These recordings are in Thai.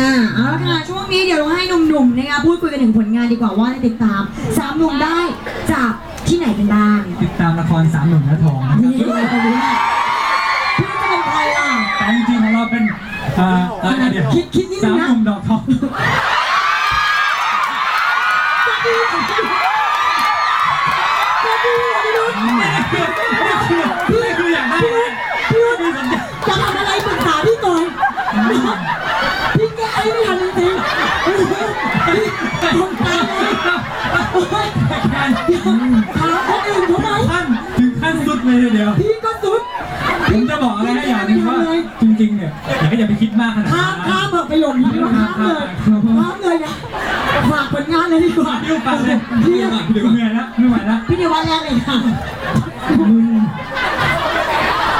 อ่าเอาละค่ะช่วงนี้เดี๋ยวเราให้หนุ่มๆนะคะพูดคุยกันถึงผลงานดีกว่าว่าจะติดตามสามหนุ่มได้จากที่ไหนกันบ้างติดตามละครสามหนุ่มและทองนะครับนี่เลยคนนี้พี่จะเป็นใครล่ะ แต่จริงๆของเราเป็นอ่าเอ่อเดี๋ยวคิดคิดนิดนึสางมนะ หนุ่มดอกทองพี่คืออยากได้ไหมพี่มีสัญญา จะทำอะไรปรึกษาพี่ก่อนพี่แกไอ้ไม่ทันจริงๆพี่ทำตามเลยโอ๊ย การ ถามคนอื่นเขาไหมขั้นถึงขั้นสุดเลยทีเดียวพี่ก็สุดผมจะบอกอะไรให้อย่างหนึงว่าจริงๆเนี่ยอยากให้อย่าไปคิดมากขนาดข้ามนั้นข้ามเถอะประโยคนี้ข้ามเลยข้ามเลยนะฝากผลงานเลยดีกว่าดิ้วปัดเลยพี่เหนื่อยแล้วไม่ไหวแล้วพี่เดียววันแรกเลยค่ะมึน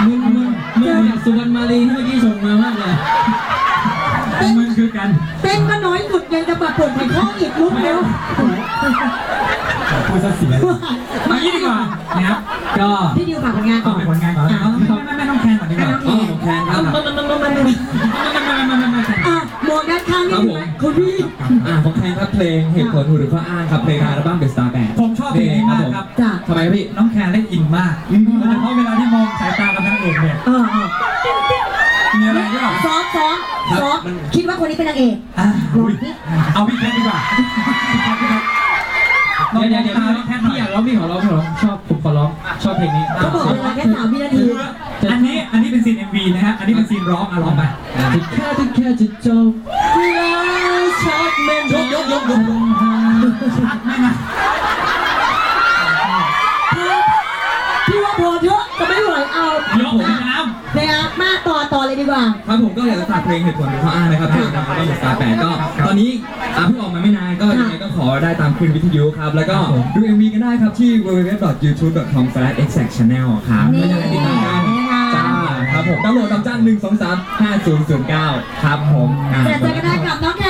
มึนมึนมึนจากสุวรรณมาลีที่เมื่อกี้ส่งมามากเลยมันคือกัน เต้นก็น้อยสุดยังจะมาเปิดไฟข้ออีกลุกเร็ว พูดซะเสียมางี้ดีกว่านะครับก็พี่ดิวฝากผลงานต่ก่ออนผลงานก่อนแล้วไม่ไม่ไม่ต้องแข่งก่อนดีกว่าอ๋อผมแคนครับมันมันมันมันมันไม่ไม่ไม่ไม่ไม่อะมองด้านข้างนี่ไหมคุณพี่อ่าผมแคนครับเพลงเหตุผลหูหรือข้ออ้างครับเพลงอัลบั้มเดอะสตาร์แบนผมชอบเพลงนี้มากครับจ้ะทำไมครับพี่น้องแคนเล่นอินมากโดยเฉพาะเวลาที่มองสายตากับนางเอกเนี่ยเออเออมีอะไรก็แบบซ้อมซ้อมซ้อมคิดว่าคนนี้เป็นนางเอกอะเอาพี่แคทดีกว่าน้อง เดี๋ยวเดี๋ยวตาเดี๋ยวน้องแคทหน่พี่อยอยากร้องพี่ขอร้องขอร้องชอบผมขอร้องชอบเพลงนี้เขาบอกเวลาแค่สามวินาทีคืออันนี้อันนี้เป็นซีน MV นะฮะอันนี้เป็นซีนร้องอะร้องไปจะแค่จะแค่จะจบเวลาชักแม่นยกยกยกยกไม่นะ พี่ว่าพอเถอะจะไม่ไหวเอา ยกน้ เนี่ยมาต่อต่ อเลยดีกว่าครับผมก็อยากจะฝากเพลงเหตุผลหรือข้ออ้างนะครับเพลงอัลบั้มเดอะสตาร์แบนก็ตอนนี้อ่าเพิ่งออกมาไม่นานก็ยังไงก็ขอได้ตามคืนวิทยุครับ แล้วก็ดู MV กันได้ครับที่ www.youtube.com/exactchannel ครับนี่ไม่อยากให้ติดตามกันนะคะจ้าครับผมดาวน์โหลดดาวจ้านหนึ่งสองสามห้าศูนย์ศูนย์เก้าครับผมอ่าเจอกันได้กับน้องแคนค่ะ